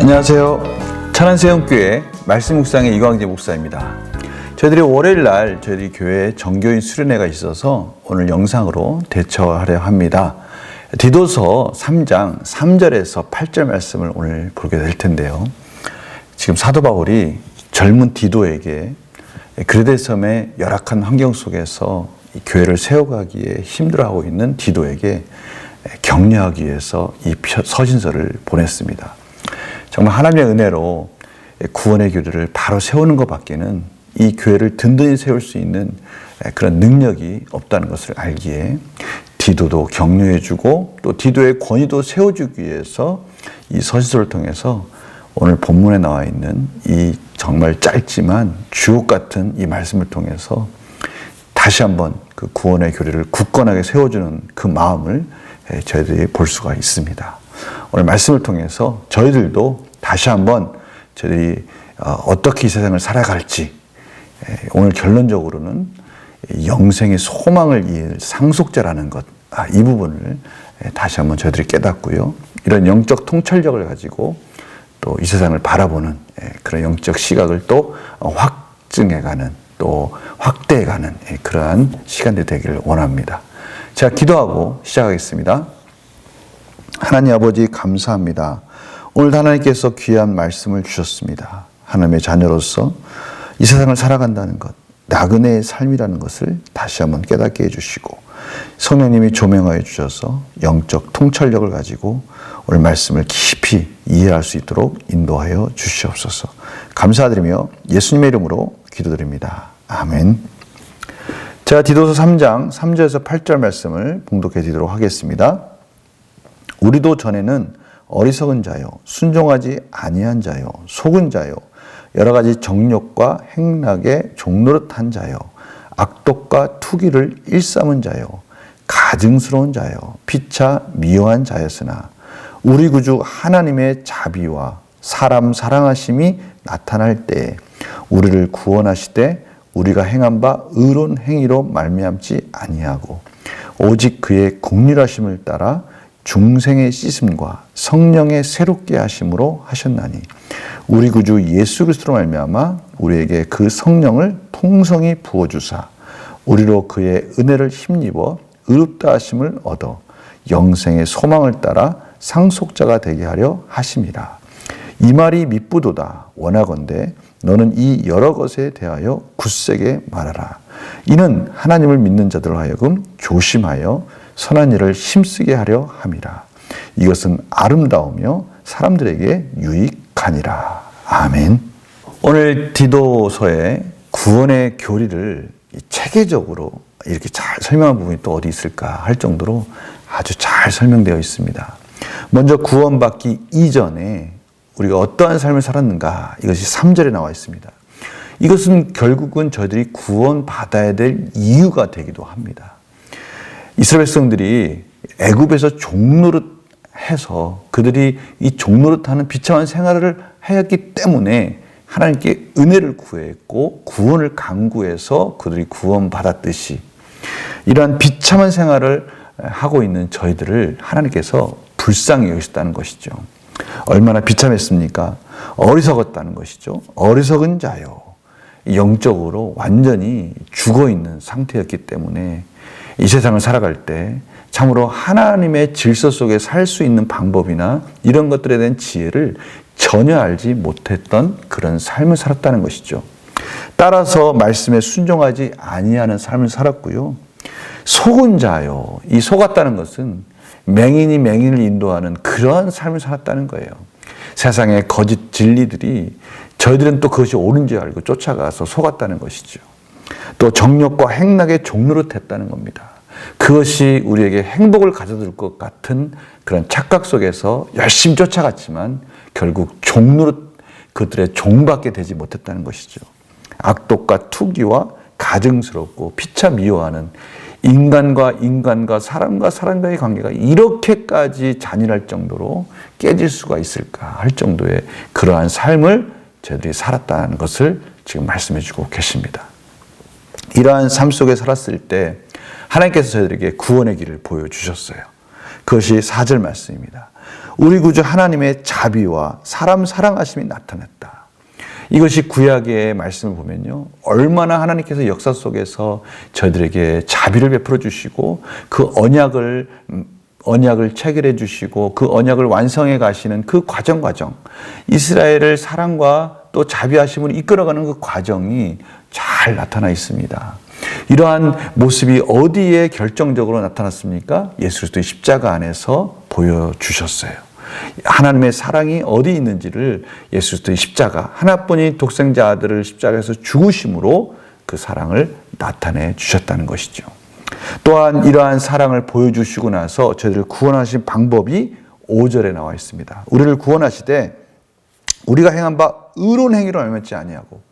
안녕하세요. 천안세움교회 말씀 묵상의 이광재 목사입니다. 저희들이 월요일 날 저희들이 교회 정교인 수련회가 있어서 오늘 영상으로 대처하려 합니다. 디도서 3장 3절에서 8절 말씀을 오늘 보게 될 텐데요. 지금 사도 바울이 젊은 디도에게 그레데 섬의 열악한 환경 속에서 이 교회를 세워가기에 힘들어하고 있는 디도에게 격려하기 위해서 이 서신서를 보냈습니다. 정말 하나님의 은혜로 구원의 교회를 바로 세우는 것밖에는 이 교회를 든든히 세울 수 있는 그런 능력이 없다는 것을 알기에 디도도 격려해주고 또 디도의 권위도 세워주기 위해서 이 서신서를 통해서 오늘 본문에 나와 있는 이 정말 짧지만 주옥 같은 이 말씀을 통해서 다시 한번 그 구원의 교리를 굳건하게 세워주는 그 마음을 저희들이 볼 수가 있습니다. 오늘 말씀을 통해서 저희들도 다시 한번 저희들이 어떻게 이 세상을 살아갈지 오늘 결론적으로는 영생의 소망을 이을 상속자라는 것, 아, 이 부분을 다시 한번 저희들이 깨닫고요. 이런 영적 통찰력을 가지고 또 이 세상을 바라보는 그런 영적 시각을 또 확증해가는 또 확대해가는 그러한 시간이 되기를 원합니다. 제가 기도하고 시작하겠습니다. 하나님 아버지 감사합니다. 오늘 하나님께서 귀한 말씀을 주셨습니다. 하나님의 자녀로서 이 세상을 살아간다는 것, 나그네의 삶이라는 것을 다시 한번 깨닫게 해주시고 성령님이 조명하여 주셔서 영적 통찰력을 가지고 오늘 말씀을 깊이 이해할 수 있도록 인도하여 주시옵소서. 감사드리며 예수님의 이름으로 기도드립니다. 아멘. 제가 디도서 3장 3절에서 8절 말씀을 봉독해 드리도록 하겠습니다. 우리도 전에는 어리석은 자요, 순종하지 아니한 자요, 속은 자요, 여러 가지 정욕과 행락에 종노릇한 자요, 악독과 투기를 일삼은 자요, 가증스러운 자요, 피차 미워한 자였으나 우리 구주 하나님의 자비와 사람 사랑하심이 나타날 때 우리를 구원하시되 우리가 행한 바 의로운 행위로 말미암지 아니하고 오직 그의 공률하심을 따라 중생의 씻음과 성령의 새롭게 하심으로 하셨나니 우리 구주 예수 그리스도로 말미암아 우리에게 그 성령을 풍성히 부어 주사 우리로 그의 은혜를 힘입어 의롭다 하심을 얻어 영생의 소망을 따라 상속자가 되게 하려 하심이라 이 말이 미쁘도다. 원하건대 너는 이 여러 것에 대하여 굳세게 말하라. 이는 하나님을 믿는 자들로 하여금 조심하여 선한 일을 힘쓰게 하려 함이라. 이것은 아름다우며 사람들에게 유익하니라. 아멘. 오늘 디도서의 구원의 교리를 체계적으로 이렇게 잘 설명한 부분이 또 어디 있을까 할 정도로 아주 잘 설명되어 있습니다. 먼저 구원받기 이전에 우리가 어떠한 삶을 살았는가 이것이 3절에 나와 있습니다. 이것은 결국은 저희들이 구원받아야 될 이유가 되기도 합니다. 이스라엘 백성들이 애굽에서 종노릇 해서 그들이 이 종노릇하는 비참한 생활을 하였기 때문에 하나님께 은혜를 구했고 구원을 강구해서 그들이 구원받았듯이 이러한 비참한 생활을 하고 있는 저희들을 하나님께서 불쌍히 여기셨다는 것이죠. 얼마나 비참했습니까? 어리석었다는 것이죠. 어리석은 자요. 영적으로 완전히 죽어 있는 상태였기 때문에 이 세상을 살아갈 때 참으로 하나님의 질서 속에 살 수 있는 방법이나 이런 것들에 대한 지혜를 전혀 알지 못했던 그런 삶을 살았다는 것이죠. 따라서 말씀에 순종하지 아니하는 삶을 살았고요. 속은 자요. 이 속았다는 것은 맹인이 맹인을 인도하는 그러한 삶을 살았다는 거예요. 세상의 거짓 진리들이 저희들은 또 그것이 옳은지 알고 쫓아가서 속았다는 것이죠. 또 정력과 행락의 종로로 됐다는 겁니다. 그것이 우리에게 행복을 가져줄 것 같은 그런 착각 속에서 열심히 쫓아갔지만 결국 종로로 그들의 종밖에 되지 못했다는 것이죠. 악독과 투기와 가증스럽고 피차 미워하는 인간과 인간과 사람과 사람과의 관계가 이렇게까지 잔인할 정도로 깨질 수가 있을까 할 정도의 그러한 삶을 저희들이 살았다는 것을 지금 말씀해 주고 계십니다. 이러한 삶 속에 살았을 때 하나님께서 저희들에게 구원의 길을 보여주셨어요. 그것이 사절 말씀입니다. 우리 구주 하나님의 자비와 사람 사랑하심이 나타났다. 이것이 구약의 말씀을 보면요. 얼마나 하나님께서 역사 속에서 저희들에게 자비를 베풀어 주시고 그 언약을 음, 언약을 체결해 주시고 그 언약을 완성해 가시는 그 과정 과정 이스라엘을 사랑과 또 자비하심으로 이끌어가는 그 과정이 잘 나타나 있습니다. 이러한 모습이 어디에 결정적으로 나타났습니까? 예수 그리스도의 십자가 안에서 보여주셨어요. 하나님의 사랑이 어디 있는지를 예수 그리스도의 십자가 하나뿐인 독생자 아들을 십자가에서 죽으심으로 그 사랑을 나타내 주셨다는 것이죠. 또한 이러한 사랑을 보여주시고 나서 저희들을 구원하신 방법이 5절에 나와 있습니다. 우리를 구원하시되 우리가 행한 바 의로운 행위로 알면지 아니하고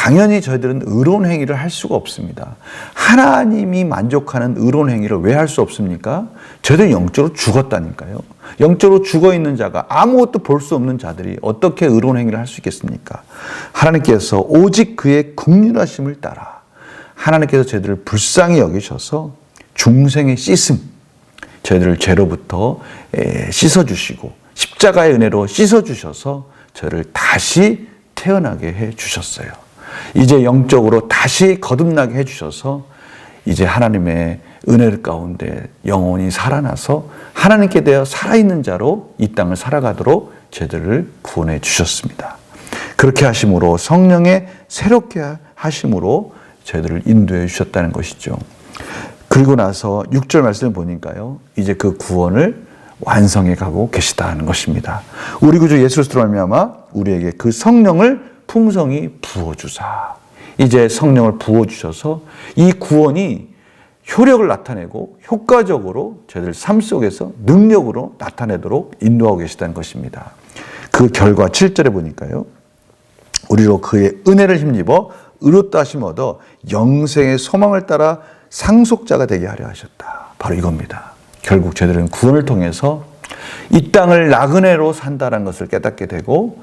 당연히 저희들은 의로운 행위를 할 수가 없습니다. 하나님이 만족하는 의로운 행위를 왜 할 수 없습니까? 저희들 영적으로 죽었다니까요. 영적으로 죽어 있는 자가 아무것도 볼 수 없는 자들이 어떻게 의로운 행위를 할 수 있겠습니까? 하나님께서 오직 그의 긍휼하심을 따라 하나님께서 저희들을 불쌍히 여기셔서 중생의 씻음, 저희들을 죄로부터 에, 씻어주시고 십자가의 은혜로 씻어주셔서 저를 다시 태어나게 해 주셨어요. 이제 영적으로 다시 거듭나게 해 주셔서 이제 하나님의 은혜 가운데 영혼이 살아나서 하나님께 대하여 살아있는 자로 이 땅을 살아가도록 저희들을 구원해 주셨습니다. 그렇게 하심으로 성령의 새롭게 하심으로 저희들을 인도해 주셨다는 것이죠. 그리고 나서 6절 말씀을 보니까요. 이제 그 구원을 완성해 가고 계시다는 것입니다. 우리 구주 예수 그리스도로 말미암아 우리에게 그 성령을 풍성히 부어 주사. 이제 성령을 부어 주셔서 이 구원이 효력을 나타내고 효과적으로 저희들 삶 속에서 능력으로 나타내도록 인도하고 계시다는 것입니다. 그 결과 7절에 보니까요. 우리로 그의 은혜를 힘입어 의롭다 하심 얻어 영생의 소망을 따라 상속자가 되게 하려 하셨다. 바로 이겁니다. 결국 저희들은 구원을 통해서 이 땅을 나그네로 산다는 것을 깨닫게 되고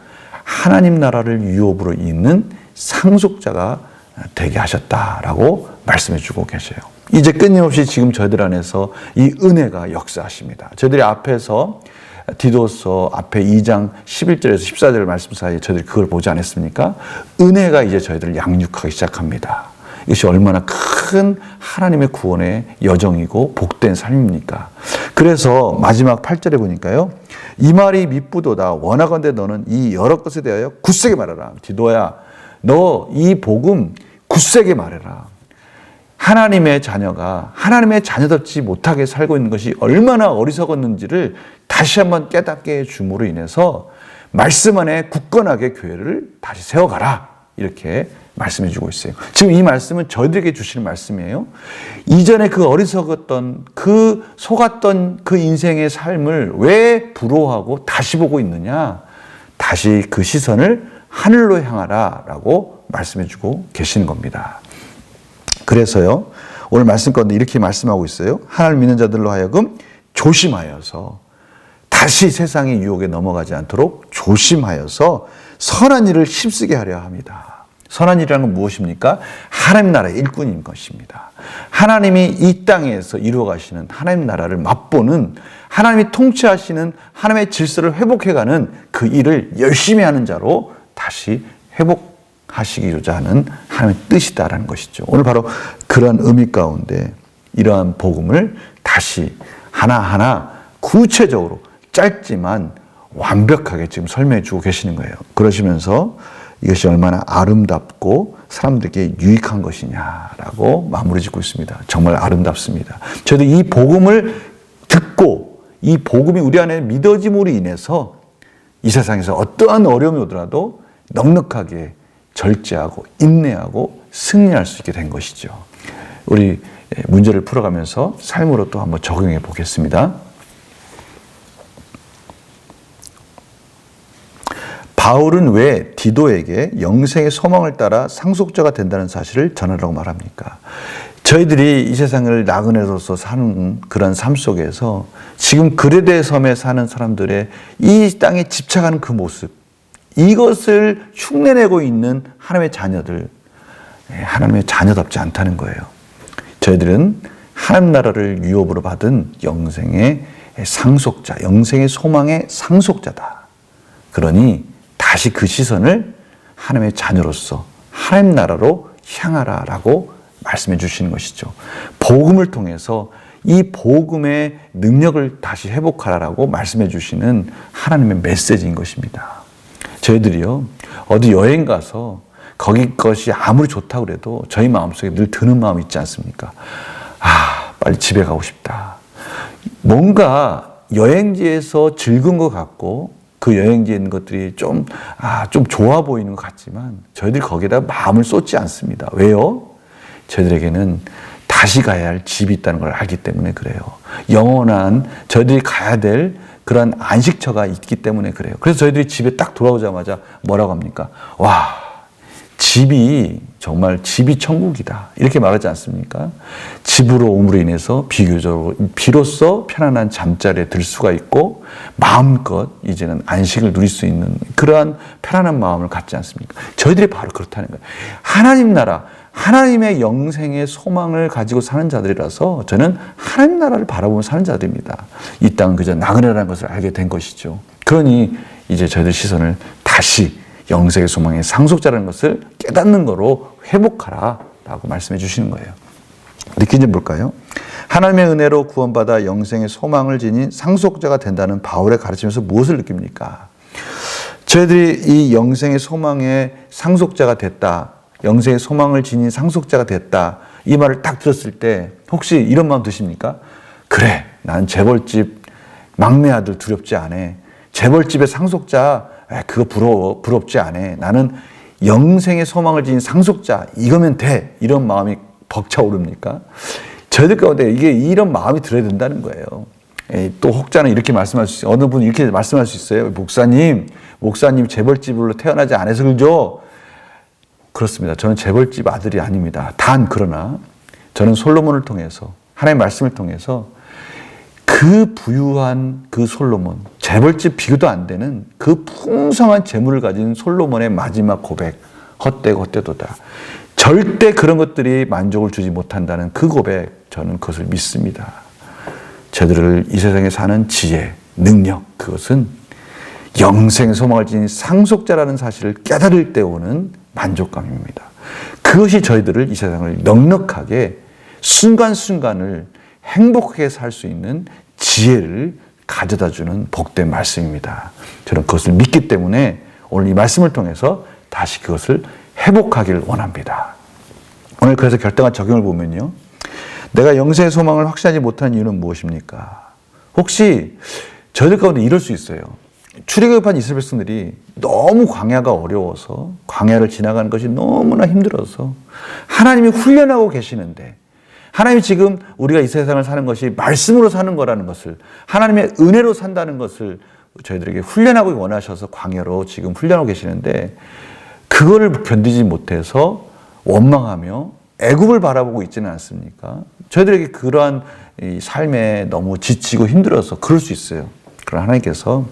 하나님 나라를 유업으로 잇는 상속자가 되게 하셨다라고 말씀해 주고 계세요. 이제 끊임없이 지금 저희들 안에서 이 은혜가 역사하십니다. 저희들이 앞에서 디도서 앞에 2장 11절에서 14절 말씀 사이에 저희들이 그걸 보지 않았습니까? 은혜가 이제 저희들을 양육하기 시작합니다. 이것이 얼마나 큰 하나님의 구원의 여정이고 복된 삶입니까? 그래서 마지막 8절에 보니까요. 이 말이 미쁘도다 원하건대 너는 이 여러 것에 대하여 굳세게 말하라. 디도야 너 이 복음 굳세게 말해라. 하나님의 자녀가 하나님의 자녀답지 못하게 살고 있는 것이 얼마나 어리석었는지를 다시 한번 깨닫게 해 줌으로 인해서 말씀 안에 굳건하게 교회를 다시 세워가라. 이렇게 말씀해 주고 있어요. 지금 이 말씀은 저희들에게 주시는 말씀이에요. 이전에 그 어리석었던 그 속았던 그 인생의 삶을 왜 부러워하고 다시 보고 있느냐? 다시 그 시선을 하늘로 향하라라고 말씀해 주고 계시는 겁니다. 그래서요. 오늘 말씀 가운데 이렇게 말씀하고 있어요. 하나님 믿는 자들로 하여금 조심하여서 다시 세상의 유혹에 넘어가지 않도록 조심하여서 선한 일을 힘쓰게 하려 합니다. 선한 일이라는 건 무엇입니까? 하나님 나라의 일꾼인 것입니다. 하나님이 이 땅에서 이루어 가시는 하나님 나라를 맛보는 하나님이 통치하시는 하나님의 질서를 회복해 가는 그 일을 열심히 하는 자로 다시 회복하시기로자 하는 하나님의 뜻이다라는 것이죠. 오늘 바로 그런 의미 가운데 이러한 복음을 다시 하나하나 구체적으로 짧지만 완벽하게 지금 설명해 주고 계시는 거예요. 그러시면서 이것이 얼마나 아름답고 사람들에게 유익한 것이냐라고 마무리 짓고 있습니다. 정말 아름답습니다. 저도 이 복음을 듣고 이 복음이 우리 안에 믿어짐으로 인해서 이 세상에서 어떠한 어려움이 오더라도 넉넉하게 절제하고 인내하고 승리할 수 있게 된 것이죠. 우리 문제를 풀어가면서 삶으로 또 한번 적용해 보겠습니다. 바울은 왜 디도에게 영생의 소망을 따라 상속자가 된다는 사실을 전하라고 말합니까? 저희들이 이 세상을 나그네로서 사는 그런 삶 속에서 지금 그레데 섬에 사는 사람들의 이 땅에 집착하는 그 모습, 이것을 흉내내고 있는 하나님의 자녀들, 예, 하나님의 자녀답지 않다는 거예요. 저희들은 하나님 나라를 유업으로 받은 영생의 상속자, 영생의 소망의 상속자다. 그러니 다시 그 시선을 하나님의 자녀로서 하나님 나라로 향하라라고 말씀해 주시는 것이죠. 복음을 통해서 이 복음의 능력을 다시 회복하라라고 말씀해 주시는 하나님의 메시지인 것입니다. 저희들이요, 어디 여행 가서 거기 것이 아무리 좋다고 그래도 저희 마음속에 늘 드는 마음이 있지 않습니까? 아, 빨리 집에 가고 싶다. 뭔가 여행지에서 즐거운 것 같고 그 여행지에 있는 것들이 좀, 아, 좀 좋아 보이는 것 같지만 저희들이 거기에다 마음을 쏟지 않습니다. 왜요? 저희들에게는 다시 가야 할 집이 있다는 걸 알기 때문에 그래요. 영원한 저희들이 가야 될 그런 안식처가 있기 때문에 그래요. 그래서 저희들이 집에 딱 돌아오자마자 뭐라고 합니까? 와, 집이 정말 집이 천국이다. 이렇게 말하지 않습니까? 집으로 옴으로 인해서 비교적으로 비로소 편안한 잠자리에 들 수가 있고 마음껏 이제는 안식을 누릴 수 있는 그러한 편안한 마음을 갖지 않습니까? 저희들이 바로 그렇다는 거예요. 하나님 나라, 하나님의 영생의 소망을 가지고 사는 자들이라서 저는 하나님 나라를 바라보며 사는 자들입니다. 이 땅은 그저 나그네라는 것을 알게 된 것이죠. 그러니 이제 저희들 시선을 다시 영생의 소망의 상속자라는 것을 깨닫는 거로 회복하라 라고 말씀해 주시는 거예요. 느낀 점 볼까요? 하나님의 은혜로 구원받아 영생의 소망을 지닌 상속자가 된다는 바울의 가르침에서 무엇을 느낍니까? 저희들이 이 영생의 소망의 상속자가 됐다. 영생의 소망을 지닌 상속자가 됐다. 이 말을 딱 들었을 때 혹시 이런 마음 드십니까? 그래, 난 재벌집 막내 아들 두렵지 않아. 재벌집의 상속자 에, 그거 부러워, 부럽지 않아. 나는 영생의 소망을 지닌 상속자, 이거면 돼. 이런 마음이 벅차오릅니까? 저희들 가운데 이게 이런 마음이 들어야 된다는 거예요. 또 혹자는 이렇게 말씀할 수 있어요. 어느 분이 이렇게 말씀할 수 있어요. 목사님, 목사님 재벌집으로 태어나지 않아서 그러죠? 그렇습니다. 저는 재벌집 아들이 아닙니다. 단, 그러나 저는 솔로몬을 통해서, 하나님의 말씀을 통해서 그 부유한 그 솔로몬, 재벌집 비교도 안 되는 그 풍성한 재물을 가진 솔로몬의 마지막 고백, 헛되고 헛되도다. 절대 그런 것들이 만족을 주지 못한다는 그 고백, 저는 그것을 믿습니다. 저들을 이 세상에 사는 지혜, 능력, 그것은 영생 소망을 지닌 상속자라는 사실을 깨달을 때 오는 만족감입니다. 그것이 저희들을 이 세상을 넉넉하게 순간순간을 행복하게 살 수 있는 지혜를 가져다 주는 복된 말씀입니다. 저는 그것을 믿기 때문에 오늘 이 말씀을 통해서 다시 그것을 회복하기를 원합니다. 오늘 그래서 결정한 적용을 보면요. 내가 영생의 소망을 확신하지 못한 이유는 무엇입니까? 혹시 저희들 가운데 이럴 수 있어요. 출애굽한 이스라엘 백성들이 너무 광야가 어려워서 광야를 지나가는 것이 너무나 힘들어서 하나님이 훈련하고 계시는데 하나님이 지금 우리가 이 세상을 사는 것이 말씀으로 사는 거라는 것을 하나님의 은혜로 산다는 것을 저희들에게 훈련하고 원하셔서 광야로 지금 훈련하고 계시는데 그거를 견디지 못해서 원망하며 애굽을 바라보고 있지는 않습니까? 저희들에게 그러한 삶에 너무 지치고 힘들어서 그럴 수 있어요. 그러나 하나님께서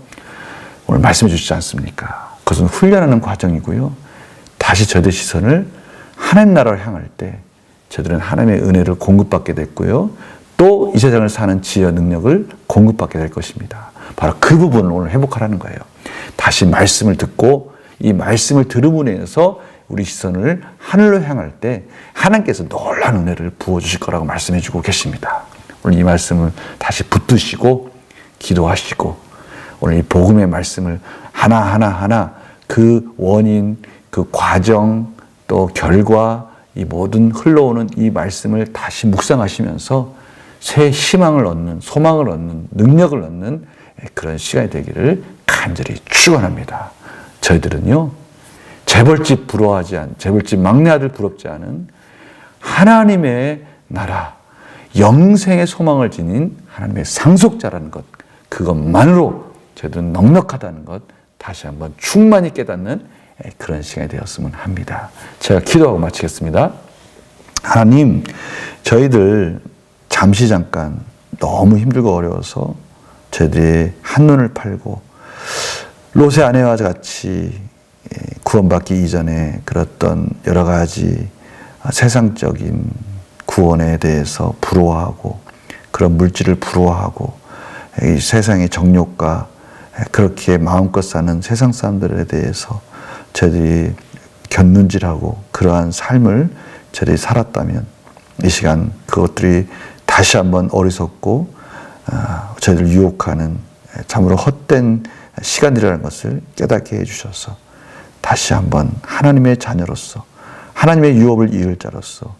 오늘 말씀해 주시지 않습니까? 그것은 훈련하는 과정이고요. 다시 저희들 시선을 하나님 나라를 향할 때 저들은 하나님의 은혜를 공급받게 됐고요. 또 이 세상을 사는 지혜 능력을 공급받게 될 것입니다. 바로 그 부분을 오늘 회복하라는 거예요. 다시 말씀을 듣고 이 말씀을 들음으로 인해서 우리 시선을 하늘로 향할 때 하나님께서 놀라운 은혜를 부어주실 거라고 말씀해 주고 계십니다. 오늘 이 말씀을 다시 붙드시고 기도하시고 오늘 이 복음의 말씀을 하나하나 하나 그 원인, 그 과정, 또 결과, 이 모든 흘러오는 이 말씀을 다시 묵상하시면서 새 희망을 얻는, 소망을 얻는, 능력을 얻는 그런 시간이 되기를 간절히 축원합니다. 저희들은요, 재벌집 부러워하지 않은, 재벌집 막내 아들 부럽지 않은 하나님의 나라, 영생의 소망을 지닌 하나님의 상속자라는 것, 그것만으로 저희들은 넉넉하다는 것 다시 한번 충만히 깨닫는 그런 시간이 되었으면 합니다. 제가 기도하고 마치겠습니다. 하나님, 저희들 잠시 잠깐 너무 힘들고 어려워서 저희들이 한눈을 팔고 롯의 아내와 같이 구원받기 이전에 그랬던 여러 가지 세상적인 구원에 대해서 부러워하고 그런 물질을 부러워하고 이 세상의 정욕과 그렇게 마음껏 사는 세상 사람들에 대해서 저희들이 견눈질하고 그러한 삶을 저희들이 살았다면 이 시간 그것들이 다시 한번 어리석고 아, 저희들 유혹하는 참으로 헛된 시간이라는 것을 깨닫게 해주셔서 다시 한번 하나님의 자녀로서 하나님의 유업을 이을 자로서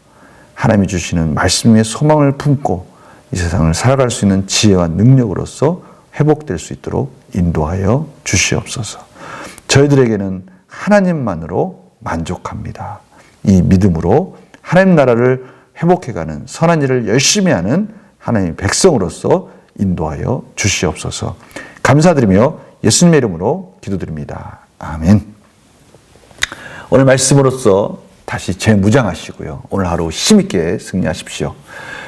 하나님이 주시는 말씀의 소망을 품고 이 세상을 살아갈 수 있는 지혜와 능력으로서 회복될 수 있도록 인도하여 주시옵소서. 저희들에게는 하나님만으로 만족합니다. 이 믿음으로 하나님 나라를 회복해가는 선한 일을 열심히 하는 하나님 백성으로서 인도하여 주시옵소서. 감사드리며 예수님의 이름으로 기도드립니다. 아멘. 오늘 말씀으로써 다시 재무장하시고요. 오늘 하루 힘있게 승리하십시오.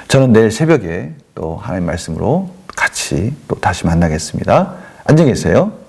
저는 내일 새벽에 또 하나님 말씀으로 같이 또 다시 만나겠습니다. 안녕히 계세요.